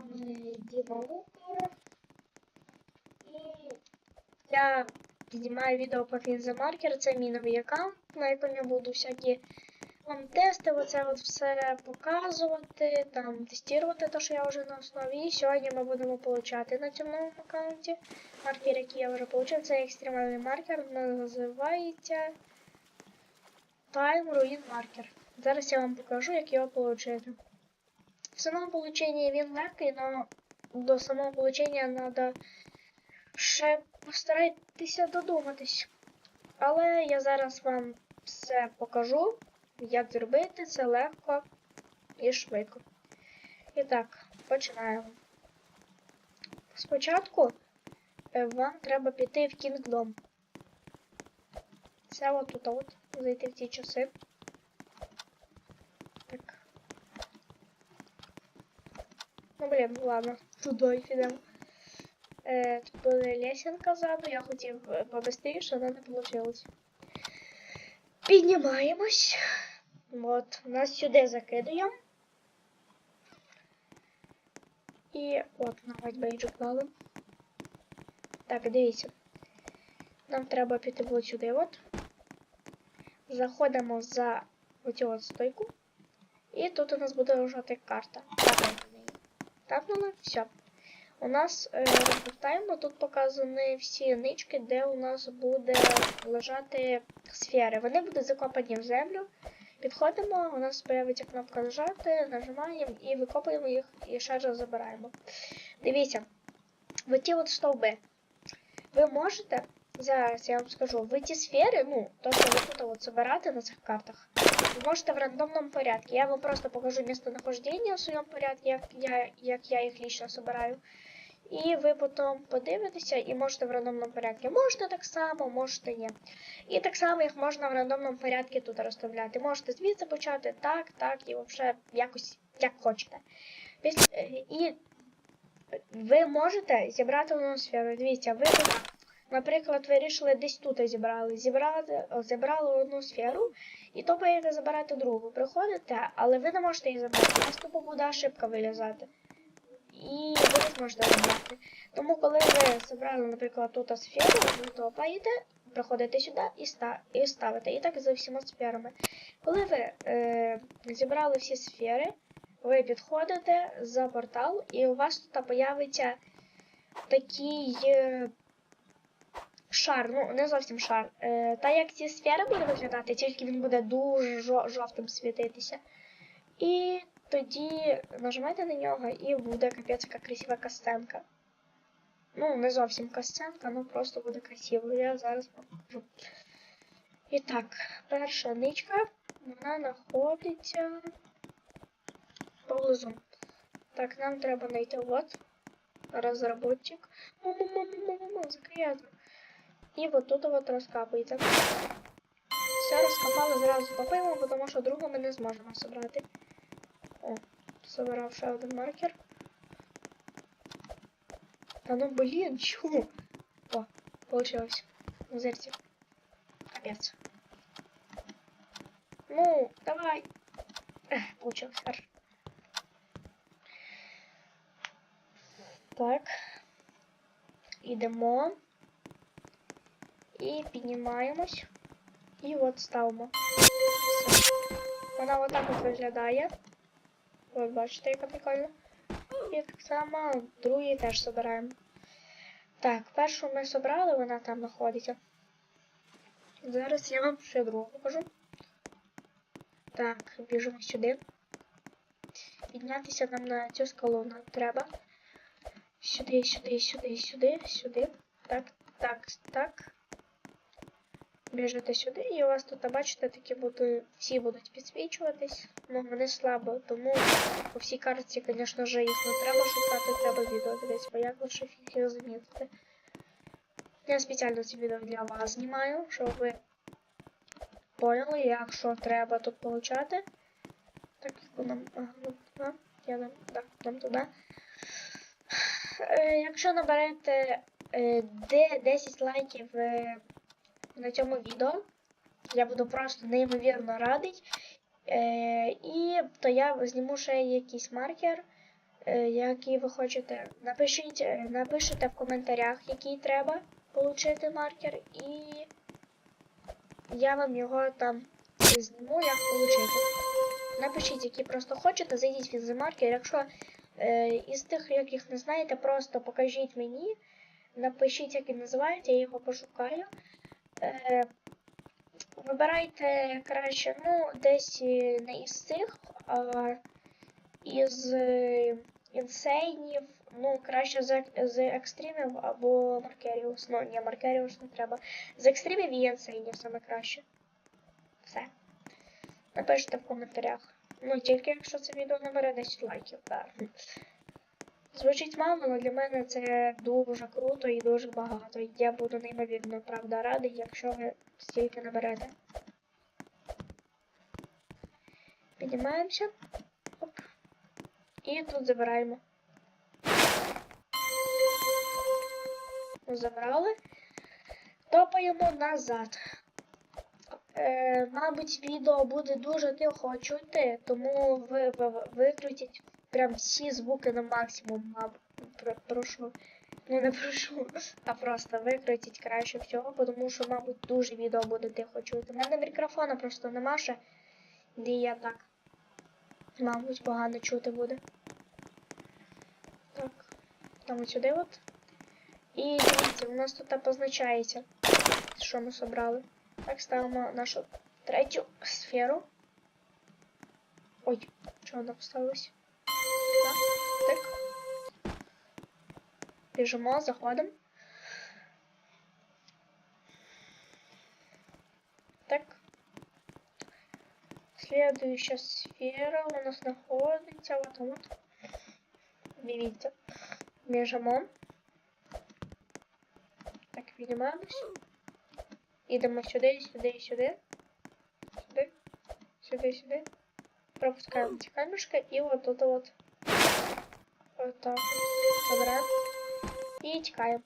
Діма Лукер. І я знімаю відео по Фінземаркер, це мій аккаунт, на якому я буду всякі вам тести, оце от все показувати, там тестувати те, що я вже на основі. І сьогодні ми будемо получати на цьому новому аккаунті. Маркер, який я вже получив, це екстремальний маркер, називається Time Ruin Marker. Зараз я вам покажу, як його отримати. В самому полученні він легкий, але до самого получення треба ще постарайтеся додуматись. Але я зараз вам все покажу, як зробити це легко і швидко. І так, починаємо. Спочатку е, вам треба піти в Kingdom. Це от тут от, зайти в ці часи. Ну, блін, ладно, туди підемо. Е, тут буде лесенка ззаду, я хотів е, побыстріше, але не вийшло. Піднімаємось. От, нас сюди закидуємо. І от, на white бейджик клали. Так, дивіться. Нам треба піти от сюди от. Заходимо за оцю от стойку. І тут у нас буде лежати карта. Тапнули все. У нас е, розвертаємо, тут показані всі нички, де у нас буде лежати сфери. Вони будуть закопані в землю. Підходимо, у нас з'явиться кнопка нажати, нажимаємо і викопуємо їх і ще раз забираємо. Дивіться, в ті от стовби. Ви можете, зараз я вам скажу, ви ті сфери, ну, то, що ви тут от збирати на цих картах, ви можете в рандомному порядку. Я вам просто покажу місценахождення в своєму порядку, як я, як я їх лично збираю. І ви потім подивитеся і можете в рандомному порядку. Можете так само, можете ні. І так само їх можна в рандомному порядку тут розставляти. Можете звідси почати, так, так, і взагалі якось як хочете. Після, і ви можете зібрати одну сферу. Дивіться, ви, наприклад, вирішили десь тут зібрали. Зібрали, зібрали одну сферу, і то поїдете забирати другу. Приходите, але ви не можете її забрати. У вас тупо буде ошибка вилізати. І ви не зможете забрати. Тому, коли ви зібрали, наприклад, тут сферу, ви топаєте, приходите сюди і, ста і ставите. І так за всіма сферами. Коли ви е, зібрали всі сфери, ви підходите за портал, і у вас тут появиться такий е, шар, ну не зовсім шар. Е, та як ці сфери буде виглядати, тільки він буде дуже жовтим світитися. І тоді нажимайте на нього і буде капець яка красива кастенка. Ну, не зовсім кастенка, ну просто буде красиво. Я зараз покажу. І так, перша ничка, вона знаходиться поблизу. Так, нам треба знайти от розработчик. Закрияти. І от тут от розкапується. Все розкопали, зразу копаємо, тому що другу ми не зможемо зібрати. О, собирав ще один маркер. Та ну блін, чому? О, получилось. Зерці. Капець. Ну, давай. Ех, получилось. Хорошо. Так. Ідемо. І піднімаємось. І от ставимо. Все. Вона отак от виглядає. От бачите, яка прикольна. І так само другий теж збираємо. Так, першу ми зібрали, вона там знаходиться. Зараз я вам ще другу покажу. Так, біжимо сюди. Піднятися нам на цю скалу нам треба. Сюди, сюди, сюди, сюди, сюди. Так, так, так. Біжите сюди, і у вас тут, бачите, такі будуть, всі будуть підсвічуватись. Ну, вони слабо, тому по всій карті, звісно ж, їх не треба шукати, треба відео дивитися, бо як лише їх замітити. Я спеціально це відео для вас знімаю, щоб ви поняли, як що треба тут получати. Так, нам, ага, туди, я нам, так, нам туди. Е, якщо наберете е, 10 лайків е, на цьому відео. Я буду просто неймовірно радий. Е, І то я зніму ще якийсь маркер е, який ви хочете. Напишіть, е, напишите в коментарях, який треба отримати маркер, і я вам його там зніму, як отримати. Напишіть, які просто хочете, зайдіть в інзимаркер. Якщо е, із тих, яких не знаєте, просто покажіть мені, напишіть, як він називається, я його пошукаю. Е, вибирайте краще, ну, десь не із цих, а із е, інсейнів, ну, краще з, з екстримів або маркеріус. Ну, ні, маркеріус не треба. З екстримів і інсейнів саме краще. Все. Напишіть в коментарях. Ну, тільки якщо це відео набере 10 лайків, так. Звучить мало, але для мене це дуже круто і дуже багато. Я буду неймовірно, правда, радий, якщо ви стільки наберете. Піднімаємося. Оп. І тут забираємо. Забрали. Топаємо назад. Е, мабуть, відео буде дуже тихо чути, тому ви, ви викрутіть прям всі звуки на максимум, мабуть. Про, прошу. Ну не прошу, а просто викрутіть краще всього, тому що, мабуть, дуже відео буде тихо чути. У мене мікрофона просто нема ще, де я так. Мабуть, погано чути буде. Так, там от сюди от. І дивіться, у нас тут позначається, що ми собрали. Так, ставимо нашу третю сферу. Ой, що вона поставилась? Так. так. Біжимо, заходимо. Так. Следующая сфера у нас находится вот вот. Видите. Біжимо. Так, піднімаємось. Ідемо сюди, сюди, сюди. Сюди. Сюди, сюди. Пропускаємо ці камішки і от тут от. Вот так. Забираємо. І тікаємо.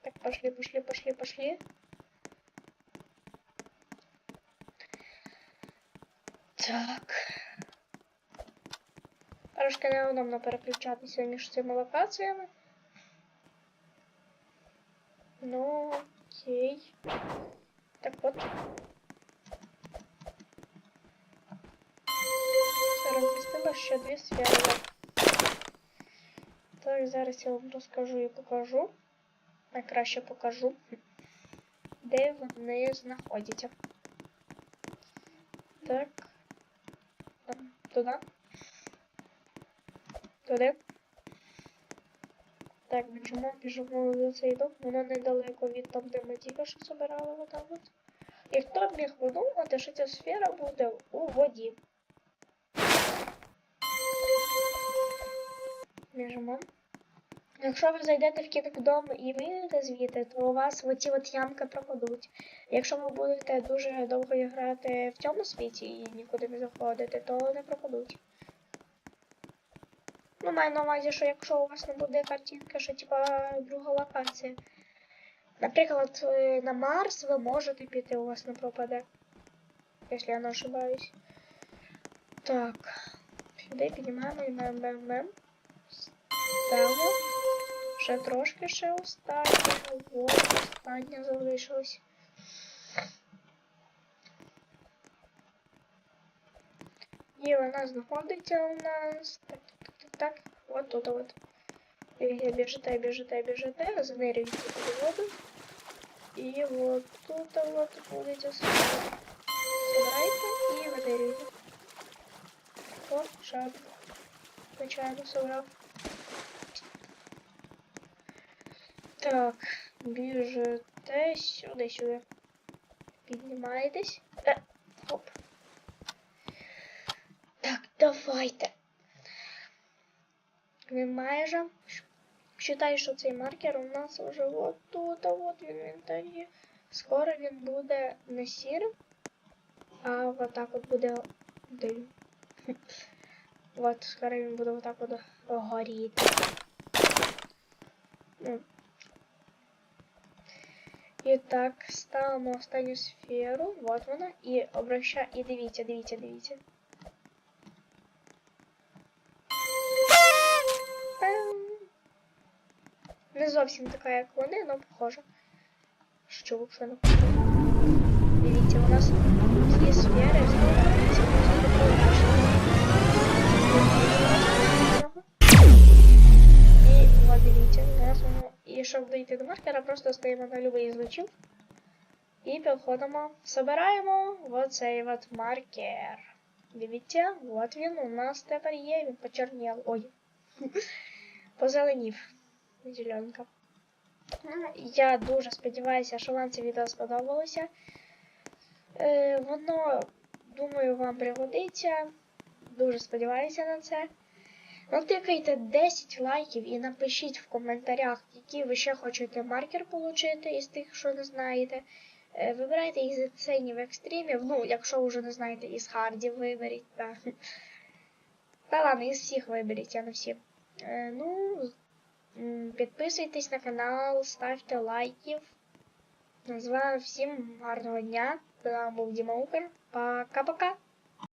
Так, пошли, пошли, пошли, пошли. Так. Трошки неудобно переключатися між цими локаціями. Ну, окей. Так от. Розмістила ще дві сфери. Так, зараз я вам розкажу і покажу. Найкраще покажу, де вони знаходяться. Так. Там, туди. Туди. Так, біжимо, біжимо за цей дом. Воно недалеко від там, де ми тільки що збирали от. І хто міг подумати, що ця сфера буде у воді. Біжимо. Якщо ви зайдете в кінокдом і вийдете звідти, то у вас оці от ямки пропадуть. Якщо ви будете дуже довго грати в цьому світі і нікуди не заходити, то не пропадуть. Ну, маю на увазі, що якщо у вас не буде картинки, що типа друга локація. Наприклад, е, на Марс ви можете піти, у вас не пропаде. Якщо я не ошибаюсь. Так. Сюди піднімаємо і бем бем бем Ставимо. Ще трошки ще останнє. Вот, останнє залишилось. І вона знаходиться у нас. Так, так, так, так. От тут от. Біжите, біжите, біжите, за нею йдете воду. І от тут от будете собирайте і винирюйте. О, шаг. Звичайно собрав. Так, біжите сюди, сюди. Піднімаєтесь. Е, хоп. Так, давайте. Ми майже. Считай, що цей маркер у нас вже от тут, а от в інвентарі. Скоро він буде не сірим, а вот так от буде дим. Вот, скоро він буде вот так от горіти. І так, ставимо останню сферу. Вот вона. І обраща... І дивіться, дивіться, дивіться. Не зовсім така, як вони, але похоже. Що, взагалі. Просто стоїмо на любий з. І підходимо, собираємо оцей от маркер. Дивіться, от він у нас тепер є, він почернів. Ой. Позеленів. Зеленка. Ну, я дуже сподіваюся, що вам це відео сподобалося. Е, воно, думаю, вам пригодиться. Дуже сподіваюся на це. Натикайте 10 лайків і напишіть в коментарях, які ви ще хочете маркер отримати із тих, що не знаєте. Е, Вибирайте із ценів екстримів. Ну, якщо вже не знаєте, із хардів виберіть. Та, та ладно, із всіх виберіть, я не всі. Е, ну, підписуйтесь на канал, ставте лайків. З вами всім гарного дня. З вами був Діма Укр. Пока-пока.